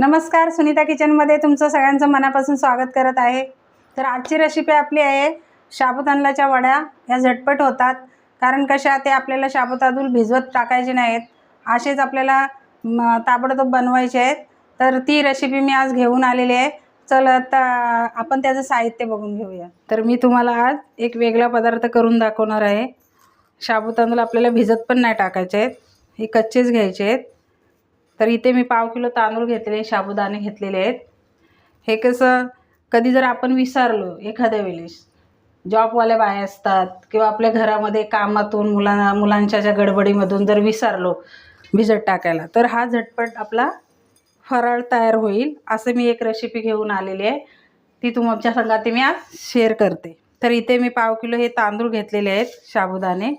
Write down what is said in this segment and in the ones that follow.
नमस्कार सुनीता किचनमध्ये तुमचं सगळ्यांचं मनापासून स्वागत करत आहे. तर आजची रेसिपी आपली आहे साबुदाण्याच्या वड्या. ह्या झटपट होतात कारण कशा ते आपल्याला साबुतांदूळ भिजवत टाकायचे नाहीत. असेच आपल्याला ताबडतोब बनवायचे आहेत. तर ती रेसिपी मी आज घेऊन आलेली आहे. चल आता आपण त्याचं साहित्य बघून घेऊया. तर मी तुम्हाला आज एक वेगळा पदार्थ करून दाखवणार आहे. साबुतांदूळ आपल्याला भिजत पण नाही टाकायचे आहेत. हे कच्चेच घ्यायचे आहेत. तर इथे मी पाव किलो तांदूळ घेतले साबुदाणे घेतलेले आहेत. हे कसं कधी जर आपण विसरलो एखाद्या वेळेस जॉबवाल्या बाया असतात किंवा आपल्या घरामध्ये कामातून मुलांना मुलांच्या ज्या गडबडीमधून जर विसरलो भिजत टाकायला तर हा झटपट आपला फराळ तयार होईल असं मी एक रेसिपी घेऊन आलेली आहे. ती तुमच्या संघात मी आज शेअर करते. तर इथे मी पाव किलो हे तांदूळ घेतलेले आहेत साबुदाणे.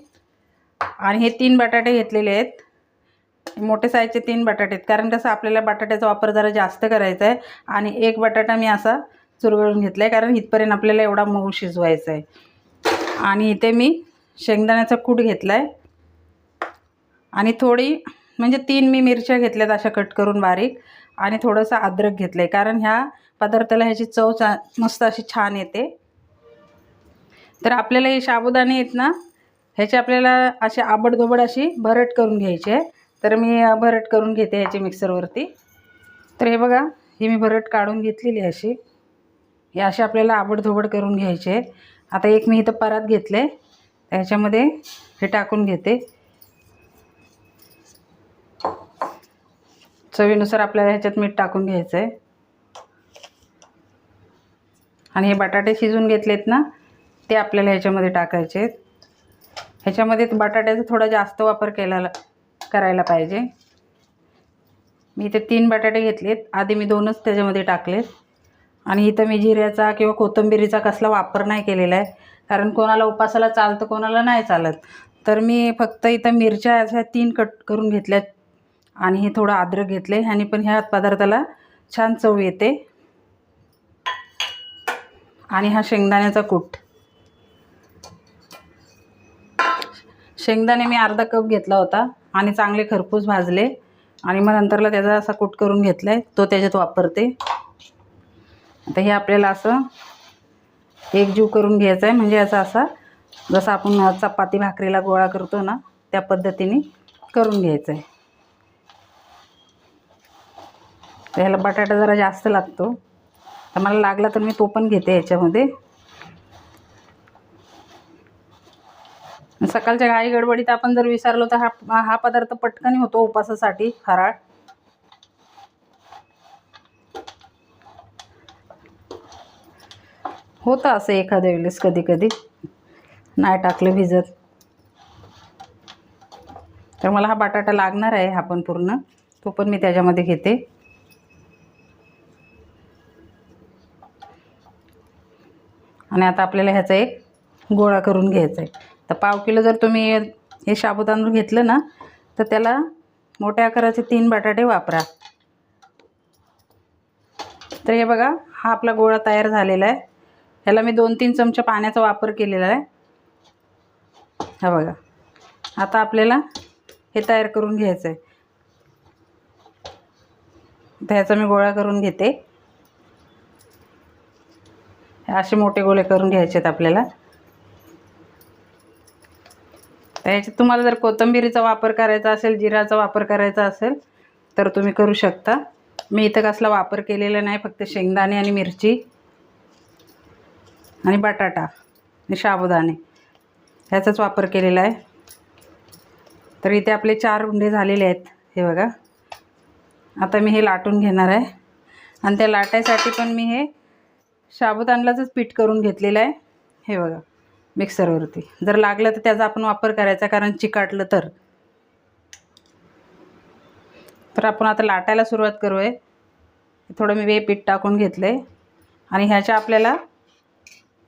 आणि हे तीन बटाटे घेतलेले आहेत. मोठे साईजचे तीन बटाटे आहेत. कारण कसं आपल्याला बटाट्याचा वापर जरा जास्त करायचा आहे आणि एक बटाटा मी असा चुरगळून घेतला आहे कारण इथपर्यंत आपल्याला एवढा मऊ शिजवायचा आहे आणि इथे मी शेंगदाण्याचा कूट घेतला आहे आणि थोडी म्हणजे तीन मी मिरच्या घेतल्यात अशा कट करून बारीक. आणि थोडंसं अद्रक घेतलं आहे कारण ह्या पदार्थाला ह्याची चव चा मस्त अशी छान येते. तर आपल्याला हे साबुदाणे आहेत ना ह्याची आपल्याला अशी आबडधोबड अशी भरट करून घ्यायची. आहे तर मी भरट करून घेते ह्याची मिक्सरवरती. तर हे बघा ही मी भरट काढून घेतलेली अशी. हे अशी आपल्याला आबडधोबड करून घ्यायचे आहे आता एक मी इथं परात घेतले ह्याच्यामध्ये हे टाकून घेते. चवीनुसार आपल्याला ह्याच्यात मीठ टाकून घ्यायचं आहे. आणि हे बटाटे शिजून घेतलेत ना ते आपल्याला ह्याच्यामध्ये टाकायचे आहेत. ह्याच्यामध्ये बटाट्याचा थोडा जास्त वापर केला करायला पाहिजे. मी इथे तीन बटाटे घेतलेत. आधी मी दोनच त्याच्यामध्ये टाकलेत. आणि इथं मी जिऱ्याचा किंवा कोथिंबिरीचा कसला वापर नाही केलेला आहे. कारण कोणाला उपासाला चालतं कोणाला नाही चालत. तर मी फक्त इथं मिरच्या अशा तीन कट करून घेतल्यात. आणि हे थोडं आद्रक घेतले ह्यानी पण ह्या पदार्थाला छान चव येते. आणि हा शेंगदाण्याचा कूट. शेंगदाणे मी अर्धा कप घेतला होता आणि चांगले खरपूस भाजले. आणि मग नंतरला त्याचा असा कूट करून घेतला आहे तो त्याच्यात वापरते. आता हे आपल्याला असं एकजीव करून घ्यायचं आहे म्हणजे याचा असा जसं आपण चपाती भाकरीला गोळा करतो ना त्या पद्धतीने करून घ्यायचं आहे ह्याला बटाटा जरा जास्त लागतो. तर मला लागला तर मी तो पण घेते याच्यामध्ये. सकाळच्या घाई गडबडीत आपण जर विसरलो तर हा हा पदार्थ पटकन होतो उपासासाठी फराळ. होतं असं एखाद्या वेळेस कधी कधी नाही टाकलं भिजत. तर मला हा बटाटा लागणार आहे हा पण पूर्ण. तो पण मी त्याच्यामध्ये घेते. आणि आता आपल्याला ह्याचा एक गोळा करून घ्यायचा आहे तर पाव किलो जर तुम्ही हे साबुदाणा घेतलं ना तर त्याला मोठ्या आकाराचे तीन बटाटे वापरा. तर हे बघा हा आपला गोळा तयार झालेला आहे. ह्याला मी दोन तीन चमचा पाण्याचा वापर केलेला आहे. हा बघा आता आपल्याला हे तयार करून घ्यायचं आहे. तर ह्याचा मी गोळा करून घेते. असे मोठे गोळे करून घ्यायचे आहेत आपल्याला. तर तुम्हाला जर कोथिंबिरीचा वापर करायचा असेल जिराचा वापर करायचा असेल तर तुम्ही करू शकता. मी इथं कसला वापर केलेला नाही फक्त शेंगदाणे आणि मिरची आणि बटाटा आणि साबुदाणे ह्याचाच वापर केलेला आहे. तर इथे आपले चार उंडे झालेले आहेत हे बघा. आता मी हे लाटून घेणार आहे. आणि त्या लाटायसाठी पण मी हे साबुदाण्याचंच पीठ करून घेतलेलं आहे हे बघा. मिक्सरवरती. जर लागलं तर त्याचा आपण वापर करायचा कारण चिकाटलं तर. तर आपण आता लाटायला सुरुवात करू आहे थोडं मी वे पीठ टाकून घेतलं आहे आणि ह्याच्या आपल्याला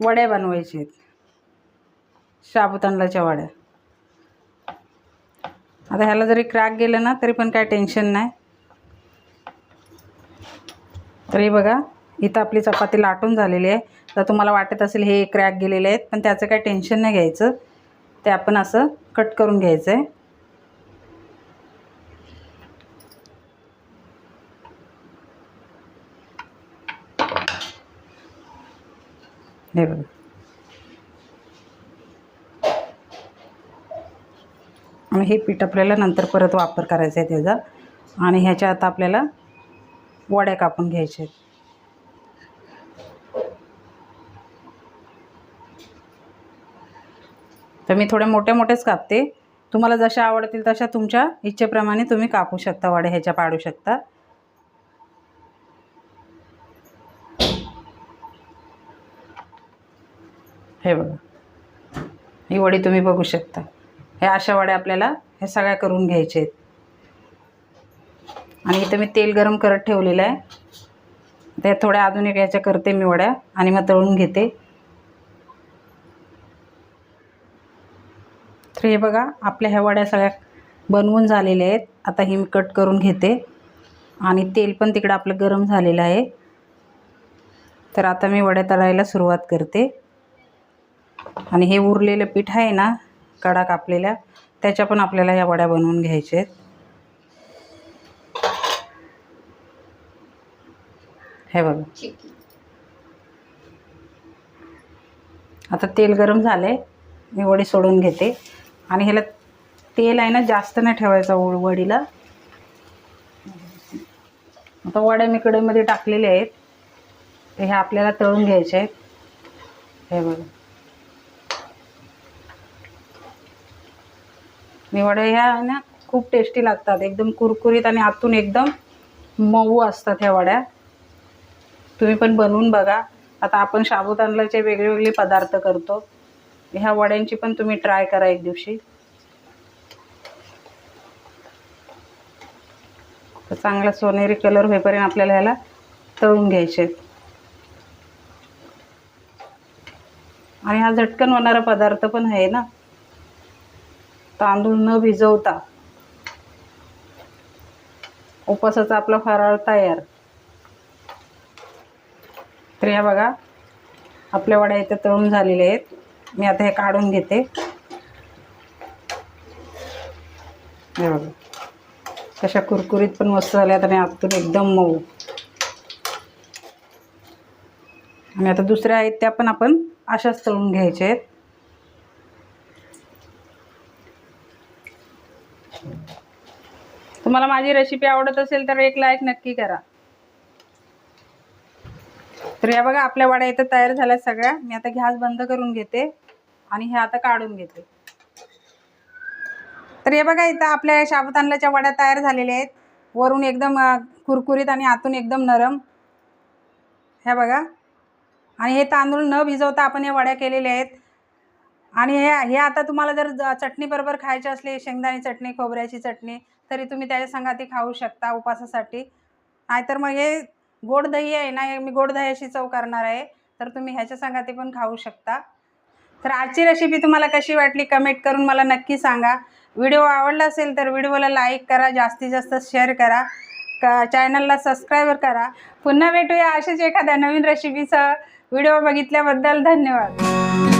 वड्या बनवायच्या आहेत. साबुदाण्याच्या वड्या. आता ह्याला जरी क्रॅक गेलं ना तरी पण काय टेन्शन नाही. तरी बघा इथं आपली चपाती लाटून झालेली आहे. तर तुम्हाला वाटत असेल हे क्रॅक गेलेले आहेत पण त्याचं काही टेन्शन नाही घ्यायचं. ते आपण असं कट करून घ्यायचं आहे हे बघा. आणि हे पीठ आपल्याला नंतर परत वापर करायचं आहे त्याचा. आणि ह्याच्या आता आपल्याला वड्या कापून घ्यायच्या आहेत तर मी थोड्या मोठे मोठेच कापते. तुम्हाला जशा आवडतील तशा तुमच्या इच्छेप्रमाणे तुम्ही कापू शकता वड्या ह्याच्या पाडू शकता. हे बघा. ही वडी तुम्ही बघू शकता. ह्या अशा वड्या आपल्याला हे सगळ्या करून घ्यायचे आहेत. आणि इथं मी तेल गरम करत ठेवलेलं आहे. त्या थोड्या अजून एक याच्या करते मी वड्या आणि मग तळून घेते. तर हे बघा आपल्या ह्या वड्या सगळ्या बनवून झालेल्या आहेत. आता ही मी कट करून घेते. आणि तेल पण तिकडं आपलं गरम झालेलं आहे. तर आता मी वड्या तळायला सुरुवात करते. आणि हे उरलेलं पीठ आहे ना कडा कापलेल्या त्याच्या पण आपल्याला ह्या वड्या बनवून घ्यायच्या आहेत. हे बघा. आता तेल गरम झालं आहे मी वडी सोडून घेते. आणि ह्याला तेल आहे ना जास्त नाही ठेवायचं उ वडीला. आता वड्या मी कडेमध्ये टाकलेल्या आहेत. हे ह्या आपल्याला तळून घ्यायचे आहेत. हे बघा. मी वड्या ह्या ना खूप टेस्टी लागतात. एकदम कुरकुरीत आणि आतून एकदम मऊ असतात ह्या वड्या. तुम्ही पण बनवून बघा. आता आपण साबुदाण्याचे वेगळे वेगळे पदार्थ करतो. ह्या वड्यांची पण तुम्ही ट्राय करा एक दिवशी. तर चांगला सोनेरी कलर होईपर्यंत आपल्याला ह्याला तळून घ्यायचे. आहेत. आणि हा झटकन होणारा पदार्थ पण आहे ना. तांदूळ न भिजवता. उपवासाचा आपला फराळ तयार. तर ह्या बघा आपल्या वड्या इथे तळून झालेल्या आहेत. मी आता हे काढून घेते. हे बघा. कशा कुरकुरीत पण मस्त झाल्या आता मी आतून एकदम मऊ. आणि आता दुसऱ्या आहेत त्या पण आपण अशाच तळून घ्यायच्या आहेत. तुम्हाला माझी रेसिपी आवडत असेल तर एक लाईक नक्की करा. तर या बघा आपल्या वड्या इथं तयार झाल्या सगळ्या. मी आता गॅस बंद करून घेते. आणि हे आता काढून घेते तर हे बघा इथं आपल्या साबुदाण्याच्या वड्या तयार झालेल्या आहेत. वरून एकदम कुरकुरीत आणि आतून एकदम नरम. ह्या बघा. आणि हे तांदूळ न भिजवता आपण या वड्या केलेल्या आहेत. आणि हे हे आता तुम्हाला जर चटणीबरोबर खायचे असले शेंगदाणे चटणी खोबऱ्याची चटणी तरी तुम्ही त्याच्या संगाती खाऊ शकता उपासासाठी. नाहीतर मग हे गोड दही आहे ना हे मी गोड दह्याची चव करणार आहे. तर तुम्ही ह्याच्या संगाती पण खाऊ शकता. तर आजची रेसिपी तुम्हाला कशी वाटली कमेंट करून मला नक्की सांगा. व्हिडिओ आवडला असेल तर व्हिडिओला लाईक करा जास्तीत जास्त शेअर करा. क चॅनलला सबस्क्राईब करा. पुन्हा भेटूया अशीच एखाद्या नवीन रेसिपीसह व्हिडिओ बघितल्याबद्दल धन्यवाद.